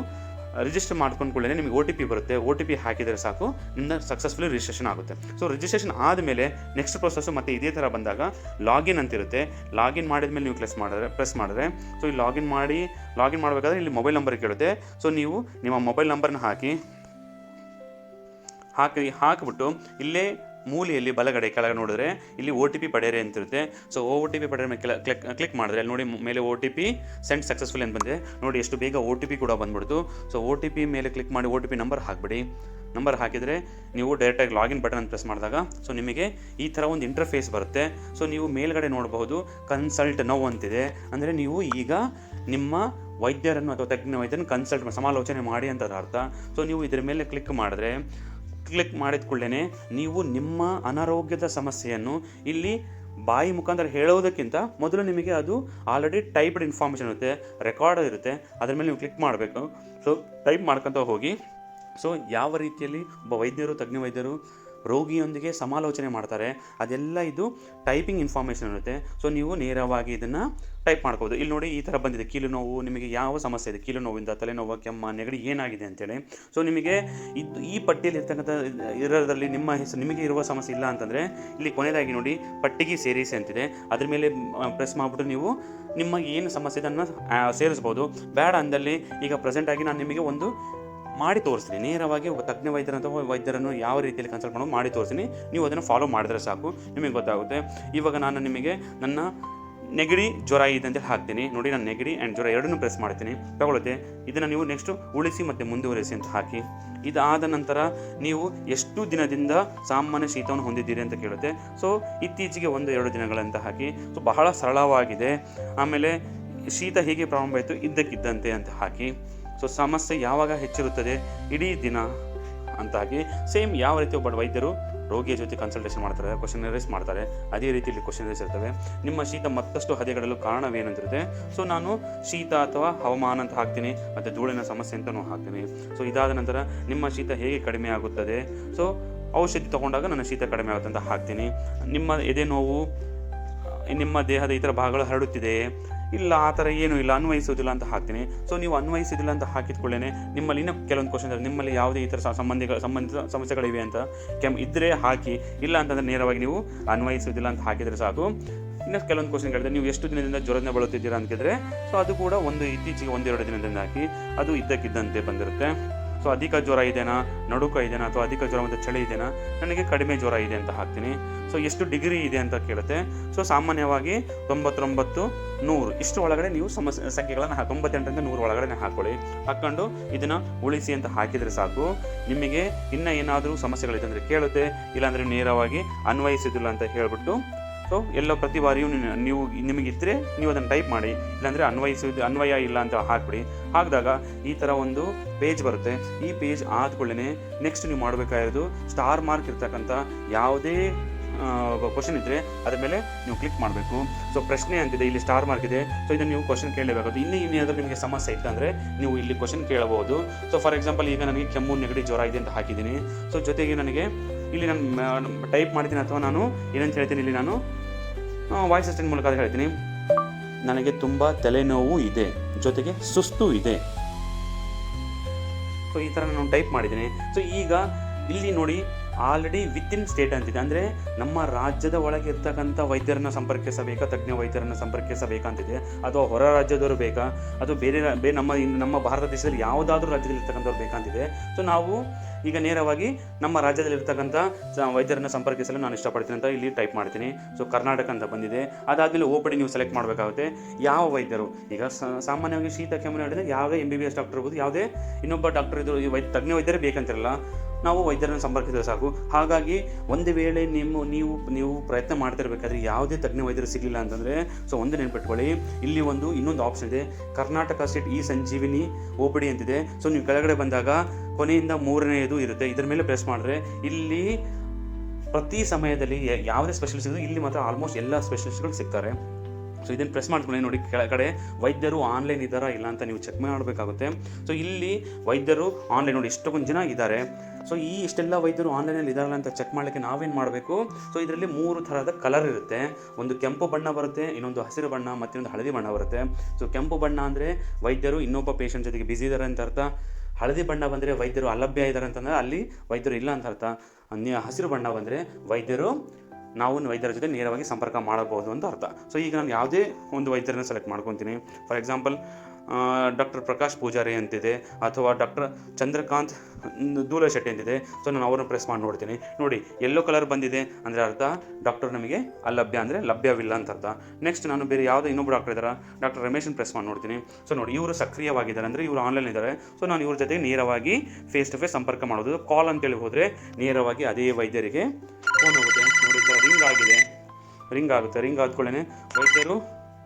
ರಿಜಿಸ್ಟರ್ ಮಾಡ್ಕೊಂಡು ಕೂಡಲೇ ನಿಮಗೆ ಒ ಟಿ ಪಿ ಬರುತ್ತೆ. ಒ ಟಿ ಪಿ ಹಾಕಿದರೆ ಸಾಕು. ನಿಮ್ಮ ಸಕ್ಸಸ್ಫುಲಿ ರಿಜಿಸ್ಟ್ರೇಷನ್ ಆಗುತ್ತೆ. ಸೊ ರಿಜಿಸ್ಟ್ರೇಷನ್ ಆದಮೇಲೆ ನೆಕ್ಸ್ಟ್ ಪ್ರೊಸೆಸ್ಸು ಮತ್ತೆ ಇದೇ ಥರ ಬಂದಾಗ ಲಾಗಿನ್ ಅಂತಿರುತ್ತೆ ಲಾಗಿನ್ ಮಾಡಿದ ಮೇಲೆ ನೀವು ಪ್ರೆಸ್ ಮಾಡಿದ್ರೆ ಪ್ರೆಸ್ ಮಾಡಿದ್ರೆ ಸೊ ಈ ಲಾಗಿನ್ ಮಾಡಿ ಲಾಗಿನ್ ಮಾಡಬೇಕಾದ್ರೆ ಇಲ್ಲಿ ಮೊಬೈಲ್ ನಂಬರ್ ಕೇಳುತ್ತೆ. ಸೊ ನೀವು ನಿಮ್ಮ ಮೊಬೈಲ್ ನಂಬರ್ನ ಹಾಕಿ ಹಾಕಿ, ಹಾಕಿಬಿಟ್ಟು ಇಲ್ಲೇ ಮೂಲೆಯಲ್ಲಿ ಬಲಗಡೆ ಕೆಳಗೆ ನೋಡಿದ್ರೆ ಇಲ್ಲಿ ಓ ಟಿ ಪಿ ಪಡೆಯರೆ ಅಂತಿರುತ್ತೆ ಸೊ ಓ ಟಿ ಪಿ ಪಡೆಯರ ಮೇಲೆ ಕ್ಲಿಕ್ ಕ್ಲಿಕ್ ಮಾಡಿದ್ರೆ ಅಲ್ಲಿ ನೋಡಿ ಮೇಲೆ O T P send successful ಅಂತ ಬಂದಿದೆ. ನೋಡಿ ಎಷ್ಟು ಬೇಗ ಓ ಟಿ ಪಿ ಕೂಡ ಬಂದ್ಬಿಡ್ತು. ಸೊ ಓ ಟಿ ಪಿ ಮೇಲೆ ಕ್ಲಿಕ್ ಮಾಡಿ ಓ ಟಿ ಪಿ ನಂಬರ್ ಹಾಕ್ಬಿಡಿ. ನಂಬರ್ ಹಾಕಿದರೆ ನೀವು ಡೈರೆಕ್ಟಾಗಿ ಲಾಗಿನ್ ಬಟನ್ ಪ್ರೆಸ್ ಮಾಡಿದಾಗ ಸೊ ನಿಮಗೆ ಈ ಥರ ಒಂದು ಇಂಟರ್ಫೇಸ್ ಬರುತ್ತೆ. ಸೊ ನೀವು ಮೇಲ್ಗಡೆ ನೋಡಬಹುದು ಕನ್ಸಲ್ಟ್ ನೋ ಅಂತಿದೆ. ಅಂದರೆ ನೀವು ಈಗ ನಿಮ್ಮ ವೈದ್ಯರನ್ನು ಅಥವಾ ತಜ್ಞ ವೈದ್ಯರನ್ನು ಕನ್ಸಲ್ಟ್ ಸಮಾಲೋಚನೆ ಮಾಡಿ ಅಂತ ಅರ್ಥ. ಸೊ ನೀವು ಇದರ ಮೇಲೆ ಕ್ಲಿಕ್ ಮಾಡಿದ್ರೆ ಕ್ಲಿಕ್ ಮಾಡಿದ ಕೂಡಲೇ ನೀವು ನಿಮ್ಮ ಅನಾರೋಗ್ಯದ ಸಮಸ್ಯೆಯನ್ನು ಇಲ್ಲಿ ಬಾಯಿ ಮುಖಾಂತರ ಹೇಳೋದಕ್ಕಿಂತ ಮೊದಲು ನಿಮಗೆ ಅದು ಆಲ್ರೆಡಿ ಟೈಪ್ಡ್ ಇನ್ಫಾರ್ಮೇಷನ್ ಇರುತ್ತೆ ರೆಕಾರ್ಡ್ ಇರುತ್ತೆ, ಅದ್ರ ಮೇಲೆ ನೀವು ಕ್ಲಿಕ್ ಮಾಡಬೇಕು. ಸೊ ಟೈಪ್ ಮಾಡ್ಕೊತ ಹೋಗಿ. ಸೊ ಯಾವ ರೀತಿಯಲ್ಲಿ ಒಬ್ಬ ವೈದ್ಯರು, ತಜ್ಞ ವೈದ್ಯರು ರೋಗಿಯೊಂದಿಗೆ ಸಮಾಲೋಚನೆ ಮಾಡ್ತಾರೆ. ಅದೆಲ್ಲ ಇದು ಟೈಪಿಂಗ್ ಇನ್ಫಾರ್ಮೇಷನ್ ಇರುತ್ತೆ. ಸೊ ನೀವು ನೇರವಾಗಿ ಇದನ್ನು ಟೈಪ್ ಮಾಡ್ಕೋಬೋದು. ಇಲ್ಲಿ ನೋಡಿ ಈ ಥರ ಬಂದಿದೆ. ಕೀಲು ನೋವು, ನಿಮಗೆ ಯಾವ ಸಮಸ್ಯೆ ಇದೆ? ಕೀಲು ನೋವಿಂದ, ತಲೆನೋವು, ಕೆಮ್ಮ, ನೆಗಡಿ ಏನಾಗಿದೆ ಅಂತೇಳಿ. ಸೊ ನಿಮಗೆ ಇದು ಈ ಪಟ್ಟಿಯಲ್ಲಿ ಇರ್ತಕ್ಕಂಥ ಇರೋದ್ರಲ್ಲಿ ನಿಮ್ಮ ಹೆಸರು, ನಿಮಗೆ ಇರುವ ಸಮಸ್ಯೆ ಇಲ್ಲ ಅಂತಂದರೆ, ಇಲ್ಲಿ ಕೊನೆಯದಾಗಿ ನೋಡಿ ಪಟ್ಟಿಗೆ ಸೇರಿಸಿ ಅಂತಿದೆ. ಅದ್ರ ಮೇಲೆ ಪ್ರೆಸ್ ಮಾಡಿಬಿಟ್ಟು ನೀವು ನಿಮ್ಮ ಏನು ಸಮಸ್ಯೆ ಇದನ್ನು ಸೇರಿಸ್ಬೋದು. ಬೇಡ ಅಂದಲ್ಲಿ ಈಗ ಪ್ರೆಸೆಂಟಾಗಿ ನಾನು ನಿಮಗೆ ಒಂದು ಮಾಡಿ ತೋರಿಸ್ತೀನಿ. ನೇರವಾಗಿ ಒಬ್ಬ ತಜ್ಞ ಅಥವಾ ವೈದ್ಯರನ್ನು ಯಾವ ರೀತಿಯಲ್ಲಿ ಕನ್ಸಲ್ಟ್ ಮಾಡೋದು ಮಾಡಿ ತೋರಿಸ್ತೀನಿ. ನೀವು ಅದನ್ನು ಫಾಲೋ ಮಾಡಿದ್ರೆ ಸಾಕು. ನಿಮಗೆ ಗೊತ್ತಾಗುತ್ತೆ. ಇವಾಗ ನಾನು ನಿಮಗೆ ನನ್ನ ನೆಗಡಿ ಜ್ವರ ಇದೆ ಹಾಕ್ತೀನಿ. ನೋಡಿ ನಾನು ನೆಗಡಿ ಆ್ಯಂಡ್ ಜ್ವರ ಎರಡನ್ನೂ ಪ್ರೆಸ್ ಮಾಡ್ತೀನಿ. ತಗೊಳುತ್ತೆ ಇದನ್ನು ನೀವು ನೆಕ್ಸ್ಟ್ ಉಳಿಸಿ ಮತ್ತು ಮುಂದುವರಿಸಿ ಅಂತ ಹಾಕಿ. ಇದಾದ ನಂತರ ನೀವು ಎಷ್ಟು ದಿನದಿಂದ ಸಾಮಾನ್ಯ ಶೀತವನ್ನು ಹೊಂದಿದ್ದೀರಿ ಅಂತ ಕೇಳುತ್ತೆ. ಸೊ ಇತ್ತೀಚೆಗೆ ಒಂದು, ಎರಡು ದಿನಗಳಂತ ಹಾಕಿ. ಸೊ ಬಹಳ ಸರಳವಾಗಿದೆ. ಆಮೇಲೆ ಶೀತ ಹೇಗೆ ಪ್ರಾರಂಭ ಆಯಿತು? ಇದ್ದಕ್ಕಿದ್ದಂತೆ ಅಂತ ಹಾಕಿ. ಸೊ ಸಮಸ್ಯೆ ಯಾವಾಗ ಹೆಚ್ಚಿರುತ್ತದೆ? ಇಡೀ ದಿನ ಅಂತಾಗಿ ಸೇಮ್ ಯಾವ ರೀತಿ ಒಬ್ಬ ವೈದ್ಯರು ರೋಗಿಯ ಜೊತೆ ಕನ್ಸಲ್ಟೇಷನ್ ಮಾಡ್ತಾರೆ ಕ್ವಶನ್ ರೇಸ್ ಮಾಡ್ತಾರೆ, ಅದೇ ರೀತಿಯಲ್ಲಿ ಕ್ವಶನ್ ರೇಸ್ ಇರ್ತವೆ. ನಿಮ್ಮ ಶೀತ ಮತ್ತಷ್ಟು ಹದೆಗಡಲು ಕಾರಣವೇನಂತಿರುತ್ತೆ? ಸೊ ನಾನು ಶೀತ ಅಥವಾ ಹವಾಮಾನ ಅಂತ ಹಾಕ್ತೀನಿ, ಮತ್ತು ಧೂಳಿನ ಸಮಸ್ಯೆ ಅಂತಲೂ ಹಾಕ್ತೀನಿ. ಸೊ ಇದಾದ ನಂತರ ನಿಮ್ಮ ಶೀತ ಹೇಗೆ ಕಡಿಮೆ ಆಗುತ್ತದೆ? ಸೊ ಔಷಧಿ ತಗೊಂಡಾಗ ನನ್ನ ಶೀತ ಕಡಿಮೆ ಆಗುತ್ತೆ ಅಂತ ಹಾಕ್ತೀನಿ. ನಿಮ್ಮ ಎದೆ ನೋವು, ನಿಮ್ಮ ದೇಹದ ಇತರ ಭಾಗಗಳು ಹರಡುತ್ತಿದೆಯೇ? ಇಲ್ಲ, ಆ ಥರ ಏನೂ ಇಲ್ಲ ಅನ್ವಯಿಸೋದಿಲ್ಲ ಅಂತ ಹಾಕ್ತೀನಿ. ಸೊ ನೀವು ಅನ್ವಯಿಸೋದಿಲ್ಲ ಅಂತ ಹಾಕಿದ್ಕೊಳ್ಳೇನೆ ನಿಮ್ಮಲ್ಲಿ ಇನ್ನೂ ಕೆಲವೊಂದು ಕ್ವಶನ್ ನಿಮ್ಮಲ್ಲಿ ಯಾವುದೇ ಈ ಥರ ಸಂಬಂಧಿಗಳು ಸಂಬಂಧಿತ ಸಮಸ್ಯೆಗಳಿವೆ ಅಂತ ಕೆಮ್ ಇದ್ದರೆ ಹಾಕಿ, ಇಲ್ಲ ಅಂತಂದರೆ ನೇರವಾಗಿ ನೀವು ಅನ್ವಯಿಸೋದಿಲ್ಲ ಅಂತ ಹಾಕಿದರೆ ಸಾಕು. ಇನ್ನು ಕೆಲವೊಂದು ಕ್ವಶನ್ ಕೇಳಿದ್ರೆ ನೀವು ಎಷ್ಟು ದಿನದಿಂದ ಜ್ವರದಿಂದ ಬಳಲುತ್ತಿದ್ದೀರಾ ಅಂತಿದ್ರೆ ಸೊ ಅದು ಕೂಡ ಒಂದು ಇತ್ತೀಚೆಗೆ ಒಂದೆರಡು ದಿನದಿಂದ ಹಾಕಿ, ಅದು ಇದ್ದಕ್ಕಿದ್ದಂತೆ ಬಂದಿರುತ್ತೆ. ಸೊ ಅಧಿಕ ಜ್ವರ ಇದೆನಾ ನಡುಕ ಇದೆನಾ ಅಥವಾ ಅಧಿಕ ಜ್ವರ ಮತ್ತು ಚಳಿ ಇದೆನಾ ನನಗೆ ಕಡಿಮೆ ಜ್ವರ ಇದೆ ಅಂತ ಹಾಕ್ತೀನಿ. ಸೊ ಎಷ್ಟು ಡಿಗ್ರಿ ಇದೆ ಅಂತ ಕೇಳುತ್ತೆ. ಸೊ ಸಾಮಾನ್ಯವಾಗಿ ತೊಂಬತ್ತೊಂಬತ್ತು ನೂರು. ಇಷ್ಟು ಒಳಗಡೆ ನೀವು ಸಮಸ್ಯೆ ಸಂಖ್ಯೆಗಳನ್ನು ತೊಂಬತ್ತೆಂಟರಿಂದ ನೂರು ಒಳಗಡೆ ಹಾಕೊಳ್ಳಿ. ಹಾಕ್ಕೊಂಡು ಇದನ್ನು ಉಳಿಸಿ ಅಂತ ಹಾಕಿದರೆ ಸಾಕು. ನಿಮಗೆ ಇನ್ನೂ ಏನಾದರೂ ಸಮಸ್ಯೆಗಳಿದೆ ಅಂದರೆ ಕೇಳುತ್ತೆ. ಇಲ್ಲಾಂದರೆ ನೇರವಾಗಿ ಅನ್ವಯಿಸೋದಿಲ್ಲ ಅಂತ ಹೇಳಿಬಿಟ್ಟು ಸೊ ಎಲ್ಲ ಪ್ರತಿ ಬಾರಿಯೂ ನೀವು ನಿಮಗಿದ್ದರೆ ನೀವು ಅದನ್ನು ಟೈಪ್ ಮಾಡಿ, ಇಲ್ಲಾಂದರೆ ಅನ್ವಯಿಸೋದು ಅನ್ವಯ ಇಲ್ಲ ಅಂತ ಹಾಕ್ಬಿಡಿ. ಹಾಕಿದಾಗ ಈ ಥರ ಒಂದು ಪೇಜ್ ಬರುತ್ತೆ. ಈ ಪೇಜ್ ಆದ್ಕೊಳ್ಳೇ ನೆಕ್ಸ್ಟ್ ನೀವು ಮಾಡಬೇಕಾಗಿರೋದು ಸ್ಟಾರ್ ಮಾರ್ಕ್ ಇರ್ತಕ್ಕಂಥ ಯಾವುದೇ ಕ್ವಶನ್ ಇದ್ದರೆ ಅದ್ರ ಮೇಲೆ ನೀವು ಕ್ಲಿಕ್ ಮಾಡಬೇಕು. ಸೊ ಪ್ರಶ್ನೆ ಅಂತಿದೆ, ಇಲ್ಲಿ ಸ್ಟಾರ್ ಮಾರ್ಕ್ ಇದೆ. ಸೊ ಇದನ್ನು ನೀವು ಕ್ವಶನ್ ಕೇಳಲೇಬೇಕಾಗುತ್ತೆ. ಇನ್ನೂ ಇನ್ನೇನಾದರೂ ನಿಮಗೆ ಸಮಸ್ಯೆ ಇತ್ತಂದರೆ ನೀವು ಇಲ್ಲಿ ಕ್ವಶನ್ ಕೇಳಬಹುದು. ಸೊ ಫಾರ್ ಎಕ್ಸಾಂಪಲ್ ಈಗ ನನಗೆ ಕೆಮ್ಮು, ನೆಗಡಿ ಜ್ವರ ಇದೆ ಅಂತ ಹಾಕಿದ್ದೀನಿ. ಸೊ ಜೊತೆಗೆ ನನಗೆ ಇಲ್ಲಿ ನಾನು ಟೈಪ್ ಮಾಡ್ತೀನಿ ಅಥವಾ ನಾನು ಏನಂತ ಹೇಳ್ತೀನಿ ಇಲ್ಲಿ ನಾನು. ವಾಯ್ಸ್ ಅಸಿಸ್ಟೆಂಟ್ ಮೂಲಕ ಅದು ಹೇಳ್ತೀನಿ. ನನಗೆ ತುಂಬ ತಲೆನೋವು ಇದೆ, ಜೊತೆಗೆ ಸುಸ್ತು ಇದೆ. ಸೊ ಈ ಥರ ನಾನು ಟೈಪ್ ಮಾಡಿದ್ದೀನಿ. ಸೊ ಈಗ ಇಲ್ಲಿ ನೋಡಿ ಆಲ್ರೆಡಿ ವಿತಿನ್ ಸ್ಟೇಟ್ ಅಂತಿದೆ. ಅಂದರೆ ನಮ್ಮ ರಾಜ್ಯದ ಒಳಗೆ ಇರ್ತಕ್ಕಂಥ ವೈದ್ಯರನ್ನು ಸಂಪರ್ಕಿಸಬೇಕಾ, ತಜ್ಞ ವೈದ್ಯರನ್ನು ಸಂಪರ್ಕಿಸಬೇಕಂತಿದೆ. ಅಥವಾ ಹೊರ ರಾಜ್ಯದವರು ಬೇಕಾ ರಾ- ಬೇರೆ ನಮ್ಮ ನಮ್ಮ ಭಾರತ ದೇಶದಲ್ಲಿ ಯಾವುದಾದ್ರೂ ರಾಜ್ಯದಲ್ಲಿ ಇರ್ತಕ್ಕಂಥವ್ರು ಬೇಕಂತಿದೆ. ಸೊ ನಾವು ಈಗ ನೇರವಾಗಿ ನಮ್ಮ ರಾಜ್ಯದಲ್ಲಿ ವೈದ್ಯರನ್ನು ಸಂಪರ್ಕಿಸಲು ನಾನು ಇಷ್ಟಪಡ್ತೀನಿ ಅಂತ ಇಲ್ಲಿ ಟೈಪ್ ಮಾಡ್ತೀನಿ. ಸೊ ಕರ್ನಾಟಕ ಅಂತ ಬಂದಿದೆ. ಅದಾದಮೇಲೆ ಓ ಪಿ ನೀವು ಸೆಲೆಕ್ಟ್ ಮಾಡಬೇಕಾಗುತ್ತೆ. ಯಾವ ವೈದ್ಯರು? ಈಗ ಸಾಮಾನ್ಯವಾಗಿ ಶೀತ ಕೆಮ್ಮು ಹೇಳಿದ್ರೆ ಯಾವುದೇ M B B S doctor ಇರ್ಬೋದು, ಯಾವುದೇ ಇನ್ನೊಬ್ಬ ಡಾಕ್ಟರ್ ಇದು ವೈದ್ಯ ತಜ್ಞ ವೈದ್ಯರೇ ಬೇಕಂತಿರಲ್ಲ. ನಾವು ವೈದ್ಯರನ್ನು ಸಂಪರ್ಕಿಸಿದ್ರೆ ಸಾಕು. ಹಾಗಾಗಿ ಒಂದು ವೇಳೆ ನಿಮ್ಮ ನೀವು ನೀವು ಪ್ರಯತ್ನ ಮಾಡ್ತಿರ್ಬೇಕಾದ್ರೆ ಯಾವುದೇ ತಜ್ಞ ವೈದ್ಯರು ಸಿಗಲಿಲ್ಲ ಅಂತಂದರೆ, ಸೊ ಒಂದು ನೆನ್ಪಿಟ್ಕೊಳ್ಳಿ. ಇಲ್ಲಿ ಒಂದು ಇನ್ನೊಂದು ಆಪ್ಷನ್ ಇದೆ. ಕರ್ನಾಟಕ ಸ್ಟೇಟ್ ಈ ಸಂಜೀವಿನಿ ಓ ಪಿ ಡಿ ಅಂತಿದೆ. ಸೊ ನೀವು ಕೆಳಗಡೆ ಬಂದಾಗ ಕೊನೆಯಿಂದ ಮೂರನೆಯದು ಇರುತ್ತೆ. ಇದರ ಮೇಲೆ ಪ್ರೆಸ್ ಮಾಡಿದ್ರೆ ಇಲ್ಲಿ ಪ್ರತಿ ಸಮಯದಲ್ಲಿ ಯಾವುದೇ ಸ್ಪೆಷಲಿಸ್ಟ್ ಇದ್ರು ಇಲ್ಲಿ ಮಾತ್ರ ಆಲ್ಮೋಸ್ಟ್ ಎಲ್ಲ ಸ್ಪೆಷಲಿಸ್ಟ್ಗಳು ಸಿಗ್ತಾರೆ. ಸೊ ಇದನ್ನು ಪ್ರೆಸ್ ಮಾಡ್ಕೊಳ್ಳಿ ನೋಡಿ ಕೆಳಗಡೆ. ವೈದ್ಯರು ಆನ್ಲೈನ್ ಇದ್ದಾರಾ ಇಲ್ಲ ಅಂತ ನೀವು ಚೆಕ್ ಮಾಡಬೇಕಾಗುತ್ತೆ. ಸೊ ಇಲ್ಲಿ ವೈದ್ಯರು ಆನ್ಲೈನ್ ನೋಡಿ ಎಷ್ಟೊಂದು ಜನ ಇದ್ದಾರೆ. ಸೊ ಈ ಇಷ್ಟೆಲ್ಲ ವೈದ್ಯರು ಆನ್ಲೈನಲ್ಲಿ ಇದಾರಲ್ಲ ಅಂತ ಚೆಕ್ ಮಾಡಲಿಕ್ಕೆ ನಾವೇನು ಮಾಡಬೇಕು? ಸೊ ಇದರಲ್ಲಿ ಮೂರು ಥರದ ಕಲರ್ ಇರುತ್ತೆ. ಒಂದು ಕೆಂಪು ಬಣ್ಣ ಬರುತ್ತೆ, ಇನ್ನೊಂದು ಹಸಿರು ಬಣ್ಣ ಮತ್ತೊಂದು ಹಳದಿ ಬಣ್ಣ ಬರುತ್ತೆ. ಸೊ ಕೆಂಪು ಬಣ್ಣ ಅಂದರೆ ವೈದ್ಯರು ಇನ್ನೊಬ್ಬ ಪೇಷಂಟ್ ಜೊತೆಗೆ ಬ್ಯುಸಿ ಇದ್ದಾರೆ ಅಂತ ಅರ್ಥ. ಹಳದಿ ಬಣ್ಣ ಬಂದರೆ ವೈದ್ಯರು ಅಲಭ್ಯ ಇದ್ದಾರೆ ಅಂತಂದರೆ ಅಲ್ಲಿ ವೈದ್ಯರು ಇಲ್ಲ ಅಂತ ಅರ್ಥ. ಹಸಿರು ಬಣ್ಣ ಬಂದರೆ ವೈದ್ಯರು ನಾವು ವೈದ್ಯರ ಜೊತೆ ನೇರವಾಗಿ ಸಂಪರ್ಕ ಮಾಡಬಹುದು ಅಂತ ಅರ್ಥ. ಸೊ ಈಗ ನಾನು ಯಾವುದೇ ಒಂದು ವೈದ್ಯರನ್ನ ಸೆಲೆಕ್ಟ್ ಮಾಡ್ಕೊತೀನಿ. For example doctor Prakash Pujari ಅಂತಿದೆ ಅಥವಾ ಡಾಕ್ಟರ್ ಚಂದ್ರಕಾಂತ್ ದೂಲ ಶೆಟ್ಟಿ ಅಂತಿದೆ. ಸೊ ನಾನು ಅವ್ರನ್ನ ಪ್ರೆಸ್ ಮಾಡಿ ನೋಡ್ತೀನಿ. ನೋಡಿ ಎಲ್ಲೋ ಕಲರ್ ಬಂದಿದೆ ಅಂದರೆ ಅರ್ಥ ಡಾಕ್ಟರ್ ನಮಗೆ ಅಲಭ್ಯ ಅಂದರೆ ಲಭ್ಯವಿಲ್ಲ ಅಂತ ಅರ್ಥ. ನೆಕ್ಸ್ಟ್ ನಾನು ಬೇರೆ ಯಾವುದೇ ಇನ್ನೊಬ್ಬರು ಡಾಕ್ಟರ್ ಇದ್ದಾರೆ? ಡಾಕ್ಟರ್ ರಮೇಶನ್ ಪ್ರೆಸ್ ಮಾಡಿ ನೋಡ್ತೀನಿ. ಸೊ ನೋಡಿ, ಇವರು ಸಕ್ರಿಯವಾಗಿದ್ದಾರೆ ಅಂದರೆ ಇವರು ಆನ್ಲೈನ್ ಇದ್ದಾರೆ. ಸೊ ನಾನು ಇವ್ರ ಜೊತೆ ನೇರವಾಗಿ ಫೇಸ್ ಟು ಫೇಸ್ ಸಂಪರ್ಕ ಮಾಡೋದು. ಕಾಲ್ ಅಂತೇಳಿ ಹೋದರೆ ನೇರವಾಗಿ ಅದೇ ವೈದ್ಯರಿಗೆ ಫೋನ್ ಹೋಗುತ್ತೆ. ನೋಡಿ ರಿಂಗ್ ಆಗಿದೆ. ರಿಂಗ್ ಆಗುತ್ತೆ. ರಿಂಗ್ ಆದ್ಕೊಳ್ಳೇ ವೈದ್ಯರು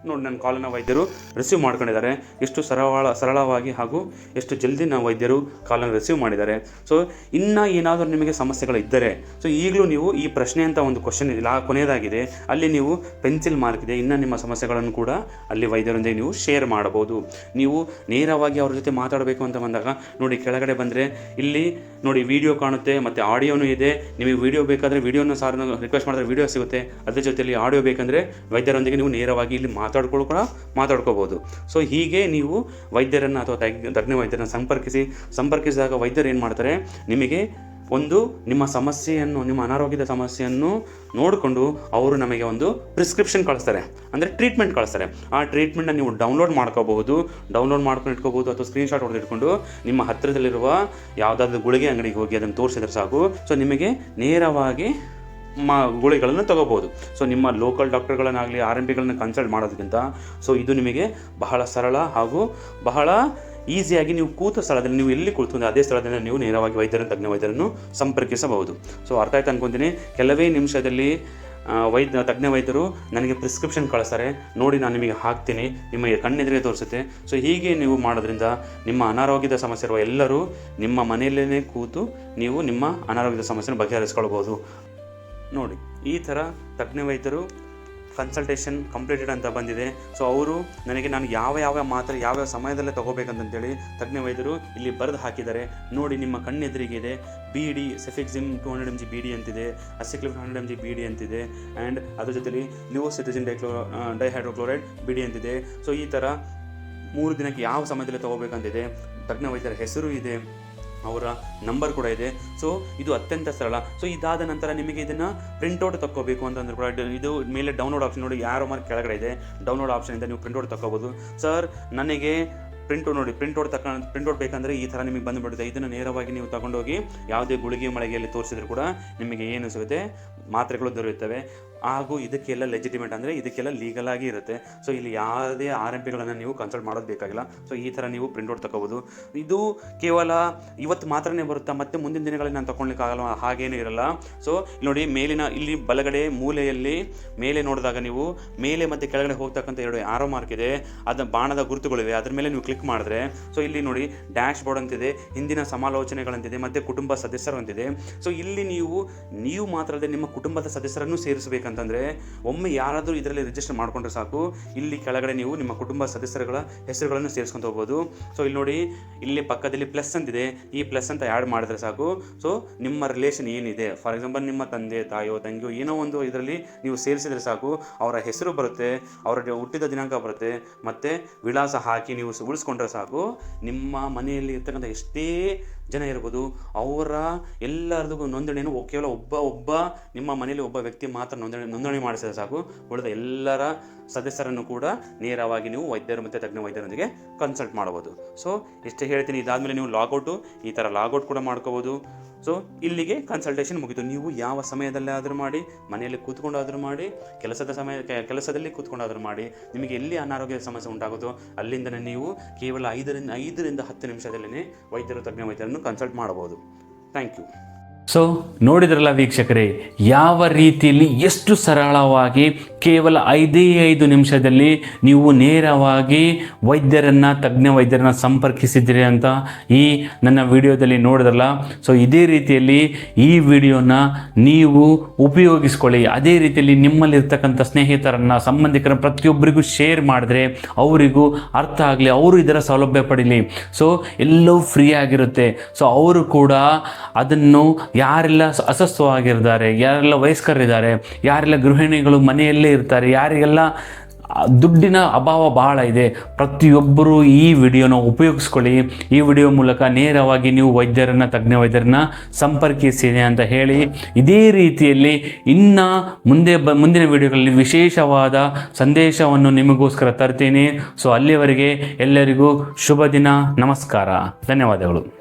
ನೋಡಿ ನನ್ನ ಕಾಲನ್ನ ವೈದ್ಯರು ರಿಸೀವ್ ಮಾಡ್ಕೊಂಡಿದ್ದಾರೆ. ಎಷ್ಟು ಸರಳ, ಸರಳವಾಗಿ ಹಾಗೂ ಎಷ್ಟು ಜಲ್ದಿ ನಾವು ವೈದ್ಯರು ಕಾಲನ್ನು ರಿಸೀವ್ ಮಾಡಿದ್ದಾರೆ. ಸೊ ಇನ್ನು ಏನಾದರೂ ನಿಮಗೆ ಸಮಸ್ಯೆಗಳು ಇದ್ದರೆ ಸೊ ಈಗಲೂ ನೀವು ಈ ಪ್ರಶ್ನೆ ಅಂತ ಒಂದು ಕ್ವಶನ್ ಇಲ್ಲ, ಕೊನೆಯದಾಗಿದೆ. ಅಲ್ಲಿ ನೀವು ಪೆನ್ಸಿಲ್ ಮಾರ್ಕ್ ಇದೆ. ಇನ್ನು ನಿಮ್ಮ ಸಮಸ್ಯೆಗಳನ್ನು ಕೂಡ ಅಲ್ಲಿ ವೈದ್ಯರೊಂದಿಗೆ ನೀವು ಶೇರ್ ಮಾಡಬಹುದು. ನೀವು ನೇರವಾಗಿ ಅವ್ರ ಜೊತೆ ಮಾತಾಡಬೇಕು ಅಂತ ಬಂದಾಗ, ನೋಡಿ ಕೆಳಗಡೆ ಬಂದರೆ, ಇಲ್ಲಿ ನೋಡಿ ವಿಡಿಯೋ ಕಾಣುತ್ತೆ, ಮತ್ತು ಆಡಿಯೋನೂ ಇದೆ. ನಿಮಗೆ ವಿಡಿಯೋ ಬೇಕಾದರೆ ವಿಡಿಯೋನ ಸಾರನ್ನು ರಿಕ್ವೆಸ್ಟ್ ಮಾಡಿದ್ರೆ ವಿಡಿಯೋ ಸಿಗುತ್ತೆ. ಅದ್ರ ಜೊತೆಯಲ್ಲಿ ಆಡಿಯೋ ಬೇಕಂದರೆ ವೈದ್ಯರೊಂದಿಗೆ ನೀವು ನೇರವಾಗಿ ಇಲ್ಲಿ ಮಾತಾಡ್ಕೊಳ್ಳೋ ಕೂಡ ಮಾತಾಡ್ಕೋಬೋದು. ಸೊ ಹೀಗೆ ನೀವು ವೈದ್ಯರನ್ನು ಅಥವಾ ತಜ್ಞ ವೈದ್ಯರನ್ನು ಸಂಪರ್ಕಿಸಿ, ಸಂಪರ್ಕಿಸಿದಾಗ ವೈದ್ಯರು ಏನು ಮಾಡ್ತಾರೆ, ನಿಮಗೆ ಒಂದು ನಿಮ್ಮ ಸಮಸ್ಯೆಯನ್ನು, ನಿಮ್ಮ ಅನಾರೋಗ್ಯದ ಸಮಸ್ಯೆಯನ್ನು ನೋಡಿಕೊಂಡು ಅವರು ನಮಗೆ ಒಂದು ಪ್ರಿಸ್ಕ್ರಿಪ್ಷನ್ ಕಳಿಸ್ತಾರೆ. ಅಂದರೆ ಟ್ರೀಟ್ಮೆಂಟ್ ಕಳಿಸ್ತಾರೆ. ಆ ಟ್ರೀಟ್ಮೆಂಟನ್ನು ನೀವು ಡೌನ್ಲೋಡ್ ಮಾಡ್ಕೋಬಹುದು ಡೌನ್ಲೋಡ್ ಮಾಡ್ಕೊಂಡು ಇಟ್ಕೋಬಹುದು ಅಥವಾ ಸ್ಕ್ರೀನ್ಶಾಟ್ ಹೊಡೆದು ಇಟ್ಕೊಂಡು ನಿಮ್ಮ ಹತ್ತಿರದಲ್ಲಿರುವ ಯಾವುದಾದ್ರೂ ಗುಳಿಗೆ ಅಂಗಡಿಗೆ ಹೋಗಿ ಅದನ್ನು ತೋರಿಸಿದ್ರೆ ಸಾಕು. ಸೊ ನಿಮಗೆ ನೇರವಾಗಿ ಮಾ ಗುಳಿಗಳನ್ನು ತಗೋಬೋದು. ಸೊ ನಿಮ್ಮ ಲೋಕಲ್ ಡಾಕ್ಟರ್ಗಳನ್ನಾಗಲಿ ಆರ್ ಎಂ ಪಿಗಳನ್ನ ಕನ್ಸಲ್ಟ್ ಮಾಡೋದಕ್ಕಿಂತ ಸೊ ಇದು ನಿಮಗೆ ಬಹಳ ಸರಳ ಹಾಗೂ ಬಹಳ ಈಸಿಯಾಗಿ ನೀವು ಕೂತ ಸ್ಥಳದಲ್ಲಿ ನೀವು ಎಲ್ಲಿ ಕುಳಿತು ಅದೇ ಸ್ಥಳದಿಂದ ನೀವು ನೇರವಾಗಿ ವೈದ್ಯರ ತಜ್ಞ ವೈದ್ಯರನ್ನು ಸಂಪರ್ಕಿಸಬಹುದು. ಸೊ ಅರ್ಥ ಆಯ್ತು ಕೆಲವೇ ನಿಮಿಷದಲ್ಲಿ ವೈದ್ಯ, ತಜ್ಞ ವೈದ್ಯರು ನನಗೆ ಪ್ರಿಸ್ಕ್ರಿಪ್ಷನ್ ಕಳಿಸ್ತಾರೆ. ನೋಡಿ ನಾನು ನಿಮಗೆ ಹಾಕ್ತೀನಿ. ನಿಮಗೆ ಕಣ್ಣೆದುರಿಗೆ ತೋರಿಸುತ್ತೆ. ಸೊ ಹೀಗೆ ನೀವು ಮಾಡೋದ್ರಿಂದ ನಿಮ್ಮ ಅನಾರೋಗ್ಯದ ಸಮಸ್ಯೆ ಇರುವ ಎಲ್ಲರೂ ನಿಮ್ಮ ಮನೆಯಲ್ಲೇ ಕೂತು ನೀವು ನಿಮ್ಮ ಅನಾರೋಗ್ಯದ ಸಮಸ್ಯೆನ ಬಗೆಹರಿಸ್ಕೊಳ್ಬೋದು ನೋಡಿ, ಈ ಥರ ತಜ್ಞ ವೈದ್ಯರು ಕನ್ಸಲ್ಟೇಷನ್ ಕಂಪ್ಲೀಟೆಡ್ ಅಂತ ಬಂದಿದೆ. ಸೊ ಅವರು ನನಗೆ ನಾನು ಯಾವ ಯಾವ ಮಾತ್ರೆ ಯಾವ್ಯಾವ ಸಮಯದಲ್ಲೇ ತಗೋಬೇಕಂತೇಳಿ ತಜ್ಞ ವೈದ್ಯರು ಇಲ್ಲಿ ಬರೆದು ಹಾಕಿದ್ದಾರೆ. ನೋಡಿ, ನಿಮ್ಮ ಕಣ್ಣೆದುರಿಗೆ ಇದೆ B D cefixime two hundred M G B D ಅಂತಿದೆ ಅಸಿಕ್ಲಿಫ್ hundred M G B D ಅಂತಿದೆ. ಆ್ಯಂಡ್ ಅದ್ರ ಜೊತೆಲಿ levocetirizine diclo dihydrochloride B D ಅಂತಿದೆ. ಸೊ ಈ ಥರ ಮೂರು ದಿನಕ್ಕೆ ಯಾವ ಸಮಯದಲ್ಲಿ ತಗೋಬೇಕಂತಿದೆ. ತಜ್ಞ ವೈದ್ಯರ ಹೆಸರು ಇದೆ. ಅವರ ನಂಬರ್ ಕೂಡ ಇದೆ. ಸೊ ಇದು ಅತ್ಯಂತ ಸರಳ. ಸೊ ಇದಾದ ನಂತರ ನಿಮಗೆ ಇದನ್ನು ಪ್ರಿಂಟೌಟ್ ತಗೋಬೇಕು ಅಂತಂದ್ರೆ ಕೂಡ ಇದು ಮೇಲೆ ಡೌನ್ಲೋಡ್ ಆಪ್ಷನ್ ನೋಡಿ ಯಾರೋ ಮಾರ್ಕ್ ಕೆಳಗಡೆ ಇದೆ. ಡೌನ್ಲೋಡ್ ಆಪ್ಷನಿಂದ ನೀವು ಪ್ರಿಂಟೌಟ್ ತಗೋಬೋದು ಸರ್ ನನಗೆ ಪ್ರಿಂಟೌಟ್ ನೋಡಿ ಪ್ರಿಂಟೌಟ್ ತಕ ಪ್ರಿಂಟೌಟ್ ಬೇಕಂದರೆ ಈ ಥರ ನಿಮಗೆ ಬಂದುಬಿಡುತ್ತೆ. ಇದನ್ನು ನೇರವಾಗಿ ನೀವು ತಗೊಂಡೋಗಿ ಯಾವುದೇ ಗುಳಿಗೆ ಮಳಿಗೆಯಲ್ಲಿ ತೋರಿಸಿದ್ರು ಕೂಡ ನಿಮಗೆ ಏನು ಸಿಗುತ್ತೆ? ಮಾತ್ರೆಗಳು ದೊರೆಯುತ್ತವೆ. ಹಾಗೂ ಇದಕ್ಕೆಲ್ಲ ಲೆಜಿಟಿಮೇಟ್ ಅಂದರೆ ಇದಕ್ಕೆಲ್ಲ ಲೀಗಲ್ ಆಗಿ ಇರುತ್ತೆ. ಸೊ ಇಲ್ಲಿ ಯಾವುದೇ ಆರ್ ಎಂ ಪಿಗಳನ್ನು ನೀವು ಕನ್ಸಲ್ಟ್ ಮಾಡೋದು ಬೇಕಾಗಿಲ್ಲ. ಸೊ ಈ ಥರ ನೀವು ಪ್ರಿಂಟ್ಔಟ್ ತಗೋಬೋದು ಇದು ಕೇವಲ ಇವತ್ತು ಮಾತ್ರನೇ ಬರುತ್ತಾ? ಮತ್ತೆ ಮುಂದಿನ ದಿನಗಳಲ್ಲಿ ನಾನು ತಗೊಳ್ಲಿಕ್ಕೆ ಆಗಲ್ಲ ಹಾಗೇನೂ ಇರಲ್ಲ. ಸೊ ನೋಡಿ, ಮೇಲಿನ, ಇಲ್ಲಿ ಬಲಗಡೆ, ಮೂಲೆಯಲ್ಲಿ, ಮೇಲೆ ನೋಡಿದಾಗ ನೀವು, ಮೇಲೆ ಮತ್ತು ಕೆಳಗಡೆ ಹೋಗ್ತಕ್ಕಂಥ ಎರಡು ಆರೋ ಮಾರ್ಕ್ ಇದೆ. ಅದರ ಬಾಣದ ಗುರುತುಗಳಿವೆ. ಅದ್ರ ಮೇಲೆ ನೀವು ಕ್ಲಿಕ್ ಮಾಡಿದ್ರೆ ಸೊ ಇಲ್ಲಿ ನೋಡಿ ಡ್ಯಾಶ್ ಬೋರ್ಡ್ ಅಂತಿದೆ, ಹಿಂದಿನ ಸಮಾಲೋಚನೆಗಳಂತಿದೆ, ಮತ್ತು ಕುಟುಂಬ ಸದಸ್ಯರು ಅಂತಿದೆ. ಸೊ ಇಲ್ಲಿ ನೀವು ನೀವು ಮಾತ್ರ ನಿಮ್ಮ ಕುಟುಂಬದ ಸದಸ್ಯರನ್ನು ಸೇರಿಸಬೇಕಂತಂದರೆ ಒಮ್ಮೆ ಯಾರಾದರೂ ಇದರಲ್ಲಿ ರಿಜಿಸ್ಟರ್ ಮಾಡ್ಕೊಂಡ್ರೆ ಸಾಕು. ಇಲ್ಲಿ ಕೆಳಗಡೆ ನೀವು ನಿಮ್ಮ ಕುಟುಂಬ ಸದಸ್ಯರುಗಳ ಹೆಸರುಗಳನ್ನು ಸೇರಿಸ್ಕೊಂತ ಹೋಗ್ಬೋದು. ಸೊ ಇಲ್ಲಿ ನೋಡಿ, ಇಲ್ಲಿ ಪಕ್ಕದಲ್ಲಿ ಪ್ಲಸ್ ಅಂತಿದೆ ಈ ಪ್ಲಸ್ ಅಂತ ಆ್ಯಡ್ ಮಾಡಿದ್ರೆ ಸಾಕು. ಸೊ ನಿಮ್ಮ ರಿಲೇಷನ್ ಏನಿದೆ? ಫಾರ್ ಎಕ್ಸಾಂಪಲ್ ನಿಮ್ಮ ತಂದೆ, ತಾಯೋ, ತಂಗಿಯೋ ಏನೋ ಒಂದು ಇದರಲ್ಲಿ ನೀವು ಸೇರಿಸಿದ್ರೆ ಸಾಕು. ಅವರ ಹೆಸರು ಬರುತ್ತೆ ಅವರ ಹುಟ್ಟಿದ ದಿನಾಂಕ ಬರುತ್ತೆ, ಮತ್ತು ವಿಳಾಸ ಹಾಕಿ ನೀವು ಉಳಿಸ್ಕೊಂಡ್ರೆ ಸಾಕು. ನಿಮ್ಮ ಮನೆಯಲ್ಲಿ ಇರ್ತಕ್ಕಂಥ ಎಷ್ಟೇ ಜನ ಇರ್ಬೋದು, ಅವರ ಎಲ್ಲರದ್ದು ನೋಂದಣಿಯನ್ನು ಕೇವಲ ಒಬ್ಬ ಒಬ್ಬ, ನಿಮ್ಮ ಮನೆಯಲ್ಲಿ ಒಬ್ಬ ವ್ಯಕ್ತಿ ಮಾತ್ರ ನೋಂದಣಿ ನೋಂದಣಿ ಮಾಡಿಸಿದ್ರೆ ಸಾಕು. ಉಳಿದ ಎಲ್ಲರ ಸದಸ್ಯರನ್ನು ಕೂಡ ನೇರವಾಗಿ ನೀವು ವೈದ್ಯರು ಮತ್ತು ತಜ್ಞ ವೈದ್ಯರೊಂದಿಗೆ ಕನ್ಸಲ್ಟ್ ಮಾಡ್ಬೋದು ಸೊ ಇಷ್ಟೇ ಹೇಳ್ತೀನಿ. ಇದಾದಮೇಲೆ ನೀವು ಲಾಗೌಟು ಈ ಥರ ಲಾಗೌಟ್ ಕೂಡ ಮಾಡ್ಕೋಬೋದು ಸೊ ಇಲ್ಲಿಗೆ ಕನ್ಸಲ್ಟೇಷನ್ ಮುಗಿತು. ನೀವು ಯಾವ ಸಮಯದಲ್ಲೇ ಆದರೂ ಮಾಡಿ, ಮನೆಯಲ್ಲಿ ಕೂತ್ಕೊಂಡಾದರೂ ಮಾಡಿ, ಕೆಲಸದ ಸಮಯ ಕೆಲಸದಲ್ಲಿ ಕೂತ್ಕೊಂಡಾದರೂ ಮಾಡಿ, ನಿಮಗೆ ಎಲ್ಲಿ ಅನಾರೋಗ್ಯದ ಸಮಸ್ಯೆ ಉಂಟಾಗುತ್ತೋ ಅಲ್ಲಿಂದಲೇ ನೀವು ಕೇವಲ ಐದರಿಂದ ಐದರಿಂದ ಹತ್ತು ನಿಮಿಷದಲ್ಲೇ ವೈದ್ಯರು, ತಜ್ಞ ವೈದ್ಯರನ್ನು ಕನ್ಸಲ್ಟ್ ಮಾಡಬಹುದು. ಥ್ಯಾಂಕ್ ಯು ಸೊ ನೋಡಿದ್ರಲ್ಲ ವೀಕ್ಷಕರೇ ಯಾವ ರೀತಿಯಲ್ಲಿ ಎಷ್ಟು ಸರಳವಾಗಿ ಕೇವಲ ಐದೇ ಐದು ನಿಮಿಷದಲ್ಲಿ ನೀವು ನೇರವಾಗಿ ವೈದ್ಯರನ್ನು, ತಜ್ಞ ವೈದ್ಯರನ್ನ ಸಂಪರ್ಕಿಸಿದ್ದೀರಿ ಅಂತ ಈ ನನ್ನ ವಿಡಿಯೋದಲ್ಲಿ ನೋಡಿದ್ರಲ್ಲ. ಸೊ ಇದೇ ರೀತಿಯಲ್ಲಿ ಈ ವಿಡಿಯೋನ ನೀವು ಉಪಯೋಗಿಸ್ಕೊಳ್ಳಿ. ಅದೇ ರೀತಿಯಲ್ಲಿ ನಿಮ್ಮಲ್ಲಿರ್ತಕ್ಕಂಥ ಸ್ನೇಹಿತರನ್ನು ಸಂಬಂಧಿಕರ ಪ್ರತಿಯೊಬ್ಬರಿಗೂ ಶೇರ್ ಮಾಡಿದ್ರೆ ಅವರಿಗೂ ಅರ್ಥ ಆಗಲಿ, ಅವರು ಇದರ ಸೌಲಭ್ಯ ಪಡೀಲಿ. ಸೊ ಎಲ್ಲವೂ ಫ್ರೀ ಆಗಿರುತ್ತೆ. ಸೊ ಅವರು ಕೂಡ ಅದನ್ನು ಯಾರೆಲ್ಲ ಅಸ್ವಸ್ಥವಾಗಿರ್ತಾರೆ ಯಾರೆಲ್ಲ ವಯಸ್ಕರಿದ್ದಾರೆ, ಯಾರೆಲ್ಲ ಗೃಹಿಣಿಗಳು ಮನೆಯಲ್ಲೇ ಇರ್ತಾರೆ. ಯಾರಿಗೆಲ್ಲ ದುಡ್ಡಿನ ಅಭಾವ ಬಹಳ ಇದೆ, ಪ್ರತಿಯೊಬ್ಬರೂ ಈ ವಿಡಿಯೋನ ಉಪಯೋಗಿಸ್ಕೊಳ್ಳಿ. ಈ ವಿಡಿಯೋ ಮೂಲಕ ನೇರವಾಗಿ ನೀವು ವೈದ್ಯರನ್ನ, ತಜ್ಞ ವೈದ್ಯರನ್ನ ಸಂಪರ್ಕಿಸಿದೆ ಅಂತ ಹೇಳಿ, ಇದೇ ರೀತಿಯಲ್ಲಿ ಇನ್ನ ಮುಂದೆ ಮುಂದಿನ ವಿಡಿಯೋಗಳಲ್ಲಿ ವಿಶೇಷವಾದ ಸಂದೇಶವನ್ನು ನಿಮಗೋಸ್ಕರ ತರ್ತೀನಿ ಸೊ ಅಲ್ಲಿವರೆಗೆ ಎಲ್ಲರಿಗೂ ಶುಭ ದಿನ, ನಮಸ್ಕಾರ, ಧನ್ಯವಾದಗಳು.